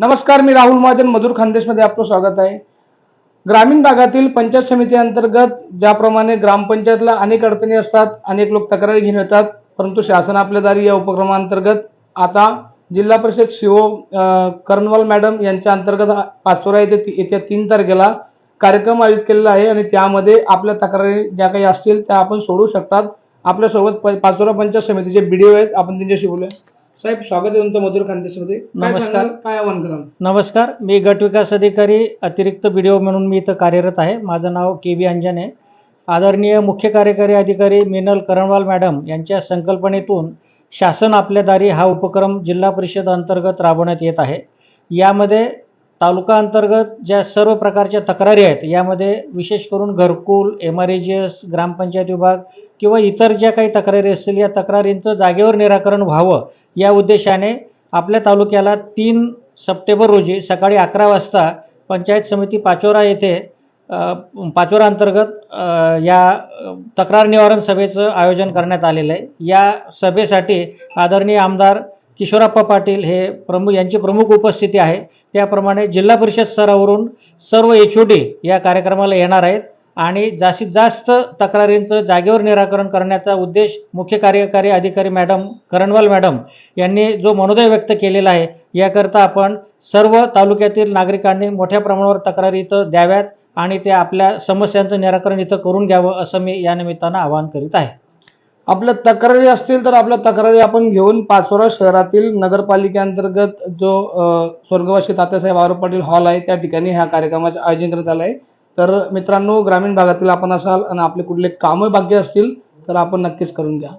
नमस्कार मी राहुल महाजन मधुर खानदेशमध्ये आपलं स्वागत आहे. ग्रामीण भागातील पंचायत समिती अंतर्गत ज्याप्रमाणे ग्रामपंचायतला अनेक अडचणी असतात अनेक लोक तक्रारी घेऊन येतात परंतु शासन आपल्या दारी या उपक्रमांतर्गत आता जिल्हा परिषद सीओ कर्नवाल मॅडम यांच्या अंतर्गत पाचोरा येथे येत्या तीन तारखेला कार्यक्रम आयोजित केलेला आहे आणि त्यामध्ये आपल्या तक्रारी ज्या काही असतील त्या आपण सोडू शकतात. आपल्यासोबत प- पाचोरा पंचायत समितीचे बी डी ओ आहेत आपण त्यांच्याशी बोलूया. साहेब स्वागत आहे तुमचं मधुर खानदेशमध्ये नमस्कार. काय आव्हान कराल? नमस्कार. मी गट विकास अधिकारी अतिरिक्त बी डी ओ म्हणून मी इथं कार्यरत आहे. माझं नाव के बी अंजन आहे. आदरणीय मुख्य कार्यकारी अधिकारी मिनल करणवाल मॅडम यांच्या संकल्पनेतून शासन आपल्या दारी हा उपक्रम जिल्हा परिषद अंतर्गत राबवण्यात येत आहे. यामध्ये तालुका अंतर्गत ज्या सर्व प्रकारच्या तक्रारी आहेत यामध्ये विशेष करून घरकुल M R G S gram panchayat विभाग किंवा इतर ज्या काही तक्रारी असतील या तक्रारींचं जागेवर निराकरण व्हावं या उद्देशाने आपल्या तालुक्याला तीन सप्टेंबर रोजी सकाळी अकरा वाजता पंचायत समिती पाचोरा येथे पाचोरा अंतर्गत या तक्रार निवारण सभेचं आयोजन करण्यात आलेलं आहे. या सभेसाठी आदरणीय आमदार किशोरप्पा पाटील हे प्रमुख यांची प्रमुख उपस्थिती आहे. त्याप्रमाणे जिल्हा परिषद स्तरावरून सर्व एच ओ डी या कार्यक्रमाला येणार आहेत आणि जास्तीत जास्त तक्रारींचं जागेवर निराकरण करण्याचा उद्देश मुख्य कार्यकारी अधिकारी मॅडम करणवाल मॅडम यांनी जो मनोदय व्यक्त केलेला आहे याकरता आपण सर्व तालुक्यातील नागरिकांनी मोठ्या प्रमाणावर तक्रारी इथं द्याव्यात आणि ते आपल्या समस्यांचं निराकरण इथं करून घ्यावं असं मी या निमित्तानं आवाहन करीत आहे. आपल्या तक्रारी असतील तर आपल्या तक्रारी आपण घेऊन पाचोरा शहरातील नगरपालिकेअंतर्गत जो स्वर्गवासी तात्यासाहेब आरो पाटील हॉल आहे त्या ठिकाणी ह्या कार्यक्रमाचे आयोजन करण्यात आलं आहे तर मित्रांनो ग्रामीण भागातील आपण असाल आणि आपले कुठले कामं बाकी असतील तर आपण नक्कीच करून घ्या.